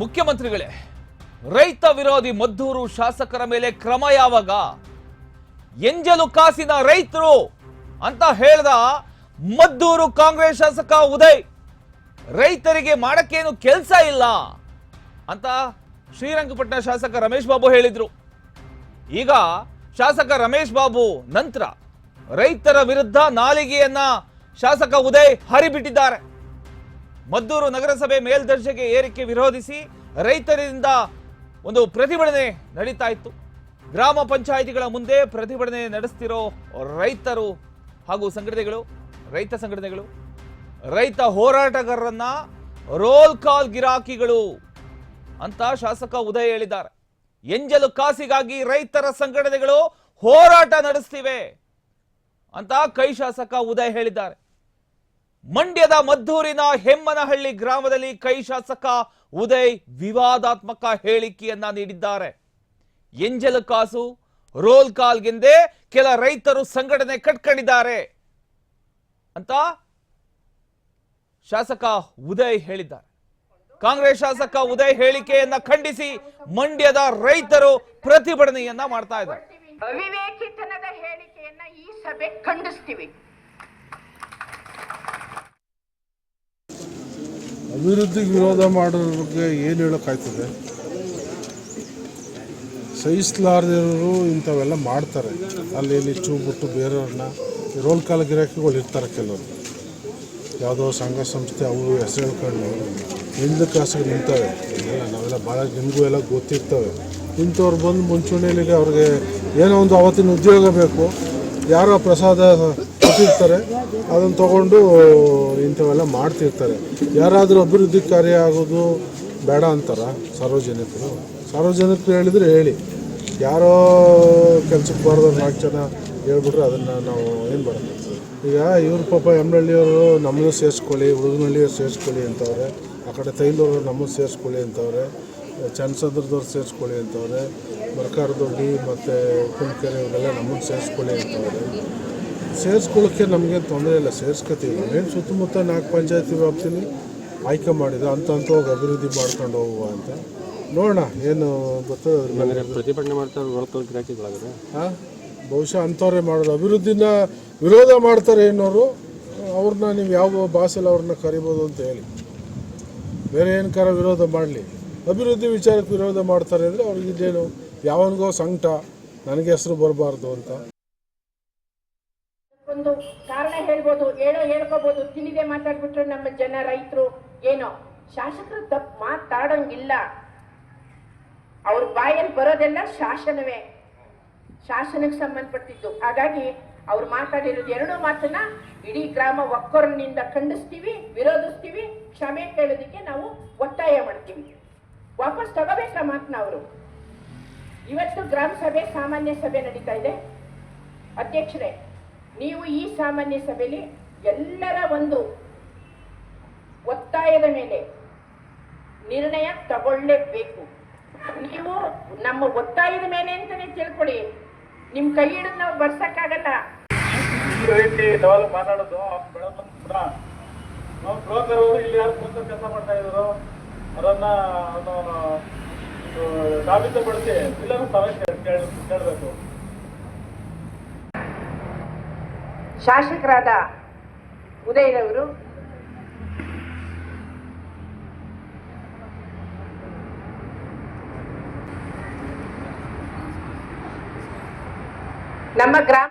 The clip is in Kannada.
ಮುಖ್ಯಮಂತ್ರಿಗಳೇ, ರೈತ ವಿರೋಧಿ ಮದ್ದೂರು ಶಾಸಕರ ಮೇಲೆ ಕ್ರಮ ಯಾವಾಗ? ಎಂಜಲು ಕಾಸಿನ ರೈತರು ಅಂತ ಹೇಳ್ದ ಮದ್ದೂರು ಕಾಂಗ್ರೆಸ್ ಶಾಸಕ ಉದಯ್, ರೈತರಿಗೆ ಮಾಡಕ್ಕೇನು ಕೆಲಸ ಇಲ್ಲ ಅಂತ ಶ್ರೀರಂಗಪಟ್ಟಣ ಶಾಸಕ ರಮೇಶ್ ಬಾಬು ಹೇಳಿದ್ರು. ಈಗ ಶಾಸಕ ರಮೇಶ್ ಬಾಬು ನಂತರ ರೈತರ ವಿರುದ್ಧ ನಾಲಿಗೆಯನ್ನ ಶಾಸಕ ಉದಯ್ ಹರಿಬಿಟ್ಟಿದ್ದಾರೆ. ಮದ್ದೂರು ನಗರಸಭೆ ಮೇಲ್ದರ್ಜೆಗೆ ಏರಿಕೆ ವಿರೋಧಿಸಿ ರೈತರಿಂದ ಒಂದು ಪ್ರತಿಭಟನೆ ನಡೀತಾ ಇತ್ತು. ಗ್ರಾಮ ಪಂಚಾಯಿತಿಗಳ ಮುಂದೆ ಪ್ರತಿಭಟನೆ ನಡೆಸ್ತಿರೋ ರೈತರು ಹಾಗೂ ಸಂಘಟನೆಗಳು, ರೈತ ಸಂಘಟನೆಗಳು, ರೈತ ಹೋರಾಟಗಾರರನ್ನ ರೋಲ್ ಕಾಲ್ ಗಿರಾಕಿಗಳು ಅಂತ ಶಾಸಕ ಉದಯ್ ಹೇಳಿದ್ದಾರೆ. ಎಂಜಲು ಕಾಸಿಗಾಗಿ ರೈತರ ಸಂಘಟನೆಗಳು ಹೋರಾಟ ನಡೆಸ್ತಿವೆ ಅಂತ ಕೈ ಶಾಸಕ ಉದಯ್ ಹೇಳಿದ್ದಾರೆ. ಮಂಡ್ಯದ ಮದ್ದೂರಿನ ಹೆಮ್ಮನಹಳ್ಳಿ ಗ್ರಾಮದಲ್ಲಿ ಕೈ ಶಾಸಕ ಉದಯ್ ವಿವಾದಾತ್ಮಕ ಹೇಳಿಕೆಯನ್ನ ನೀಡಿದ್ದಾರೆ. ಎಂಜಲ ಕಾಸು, ರೋಲ್ ಕಾಲ್ಗೆಂದೇ ಕೆಲ ರೈತರು ಸಂಘಟನೆ ಕಟ್ಕೊಂಡಿದ್ದಾರೆ ಅಂತ ಶಾಸಕ ಉದಯ್ ಹೇಳಿದ್ದಾರೆ. ಕಾಂಗ್ರೆಸ್ ಶಾಸಕ ಉದಯ್ ಹೇಳಿಕೆಯನ್ನ ಖಂಡಿಸಿ ಮಂಡ್ಯದ ರೈತರು ಪ್ರತಿಭಟನೆಯನ್ನ ಮಾಡ್ತಾ ಇದ್ದಾರೆ. ಅವಿವೇಕಿತನದ ಹೇಳಿಕೆಯನ್ನ ಈ ಸಭೆ ಖಂಡಿಸ್ತೀವಿ. ಅಭಿವೃದ್ಧಿಗೆ ವಿರೋಧ ಮಾಡೋರಿಗೆ ಏನು ಹೇಳೋಕ್ಕಾಯ್ತದೆ? ಸಹಿಸ್ಲಾರ್ದಿರೋರು ಇಂಥವೆಲ್ಲ ಮಾಡ್ತಾರೆ. ಅಲ್ಲಿ ಇಲ್ಲಿ ಬಿಟ್ಟು ಬೇರೆಯವ್ರನ್ನ ರೋಲ್ ಕಾಲ ಗಿರಾಕಿಗಳು ಇರ್ತಾರೆ ಕೆಲವರು. ಯಾವುದೋ ಸಂಘ ಸಂಸ್ಥೆ ಅವರು ಹೆಸರು ಹೇಳ್ಕೊಂಡು ಹಿಂದೆ ಕಾಸಿಗೆ ನಿಂತವೆ. ನಾವೆಲ್ಲ ಭಾಳ ನಿಮಗೂ ಎಲ್ಲ ಗೊತ್ತಿರ್ತವೆ. ಇಂಥವ್ರು ಬಂದು ಮುಂಚೂಣಿಯಲ್ಲಿ ಅವ್ರಿಗೆ ಏನೋ ಒಂದು ಅವತ್ತಿನ ಉದ್ಯೋಗ ಬೇಕು. ಯಾರೋ ಪ್ರಸಾದ ಕೊಟ್ಟಿರ್ತಾರೆ ಅದನ್ನು ತಗೊಂಡು ಇಂಥವೆಲ್ಲ ಮಾಡ್ತಿರ್ತಾರೆ. ಯಾರಾದರೂ ಅಭಿವೃದ್ಧಿ ಕಾರ್ಯ ಆಗೋದು ಬೇಡ ಅಂತಾರ ಸಾರ್ವಜನಿಕರು. ಸಾರ್ವಜನಿಕರು ಹೇಳಿದರೆ ಹೇಳಿ. ಯಾರೋ ಕೆಲ್ಸಕ್ಕೆ ಬಾರ್ದವ್ರು ನಾಲ್ಕು ಜನ ಹೇಳ್ಬಿಟ್ರೆ ಅದನ್ನು ನಾವು ಏನು ಮಾಡೋದು? ಈಗ ಇವ್ರ ಪಾಪ ಎಮ್ನಳ್ಳಿಯವರು ನಮ್ಮನ್ನು ಸೇರಿಸ್ಕೊಳ್ಳಿ ಹುಡುಗನಹಳ್ಳಿಯವ್ರು ಸೇರಿಸ್ಕೊಳ್ಳಿ ಅಂತವ್ರೆ. ಆ ಕಡೆ ತೈಲೂರು ನಮ್ಮನ್ನು ಸೇರಿಸ್ಕೊಳ್ಳಿ ಅಂತವ್ರೆ. ಚನ್ನಸಂದ್ರದವ್ರು ಸೇರಿಸ್ಕೊಳ್ಳಿ ಅಂತವ್ರೆ. ಮರಕಾರದೊಡ್ಡಿ ಮತ್ತು ಕುಂಕೆರೆ ಇವರೆಲ್ಲ ನಮ್ಮನ್ನು ಸೇರಿಸ್ಕೊಳ್ಳಿ ಅಂತವ್ರೆ. ಸೇರಿಸ್ಕೊಳ್ಳೋಕ್ಕೆ ನಮಗೆ ತೊಂದರೆ ಇಲ್ಲ ಸೇರಿಸ್ಕೊತೀವಿ. ನಾವೇನು ಸುತ್ತಮುತ್ತ ನಾಲ್ಕು ಪಂಚಾಯತಿ ವ್ಯಾಪ್ತಿಯಲ್ಲಿ ಆಯ್ಕೆ ಮಾಡಿದ ಅಂತ ಅಂತ ಹೋಗಿ ಅಭಿವೃದ್ಧಿ ಮಾಡ್ಕೊಂಡು ಹೋಗುವ ಅಂತ. ನೋಡೋಣ ಏನು ಗೊತ್ತೋ ಪ್ರತಿಭಟನೆ ಮಾಡ್ತಾರೆ ಹಾಂ? ಬಹುಶಃ ಅಂಥವ್ರೆ ಮಾಡೋದು. ಅಭಿವೃದ್ಧಿನ ವಿರೋಧ ಮಾಡ್ತಾರೆ ಏನೋರು ಅವ್ರನ್ನ ನೀವು ಯಾವ ಭಾಷೆಲಿ ಅವ್ರನ್ನ ಕರಿಬೋದು ಅಂತ ಹೇಳಿ. ಬೇರೆ ಏನಕ್ಕಾರ ವಿರೋಧ ಮಾಡಲಿ. ಅಭಿವೃದ್ಧಿ ವಿಚಾರಕ್ಕೆ ವಿರೋಧ ಮಾಡ್ತಾರೆ ಅಂದರೆ ಅವ್ರಿಗೆ ಇದೇನು ಯಾವನಿಗೋ ಸಂಕಟ ನನಗೆ ಹೆಸರು ಬರಬಾರ್ದು ಅಂತ. ಕಾರಣ ಹೇಳ್ಬೋದು, ಹೇಳೋ ಹೇಳ್ಕೋಬಹುದು ತಿಳಿದೆ ಮಾತಾಡ್ಬಿಟ್ರು ನಮ್ಮ ಜನ ರೈತರು. ಏನೋ, ಶಾಸಕರು ತಪ್ಪು ಮಾತಾಡಂಗಿಲ್ಲ. ಅವ್ರ ಬಾಯಲ್ಲಿ ಬರೋದೆಲ್ಲ ಶಾಸನವೇ. ಶಾಸನಕ್ಕೆ ಸಂಬಂಧಪಟ್ಟಿದ್ದು. ಹಾಗಾಗಿ ಅವ್ರು ಮಾತಾಡಿರೋದು ಎರಡು ಮಾತನ್ನ ಇಡೀ ಗ್ರಾಮ ಒಕ್ಕೊರನಿಂದ ಖಂಡಿಸ್ತೀವಿ, ವಿರೋಧಿಸ್ತೀವಿ, ಕ್ಷಮೆ ಕೇಳೋದಕ್ಕೆ ನಾವು ಒತ್ತಾಯ ಮಾಡ್ತೀವಿ. ವಾಪಸ್ ತಗೋಬೇಕಾ ಮಾತನ್ನ ಅವರು? ಇವತ್ತು ಗ್ರಾಮ ಸಭೆ, ಸಾಮಾನ್ಯ ಸಭೆ ನಡೀತಾ ಇದೆ. ಅಧ್ಯಕ್ಷರೇ ನೀವು ಈ ಸಾಮಾನ್ಯ ಸಭೆಯಲ್ಲಿ ಎಲ್ಲರ ಒಂದು ಒತ್ತಾಯದ ಮೇಲೆ ನಿರ್ಣಯ ತಗೊಳ್ಳೇಬೇಕು. ನೀವು ನಮ್ಮ ಒತ್ತಾಯದ ಮೇಲೆ ಅಂತಾನೆ ತಿಳ್ಕೊಳ್ಳಿ. ನಿಮ್ ಕೈ ಹಿಡಿದು ನಾವು ಬರ್ಸಕ್ಕಾಗಲ್ಲ. ಈ ರೀತಿ ಕೂಡ ಅವರು ಇಲ್ಲಿ ಕೆಲಸ ಮಾಡ್ತಾ ಸಾಬೀತುಪಡಿಸಿ ಎಲ್ಲರೂ ಕೇಳಬೇಕು. ಶಾಸಕರಾದ ಉದಯರವರು ನಮ್ಮ ಗ್ರಾಮ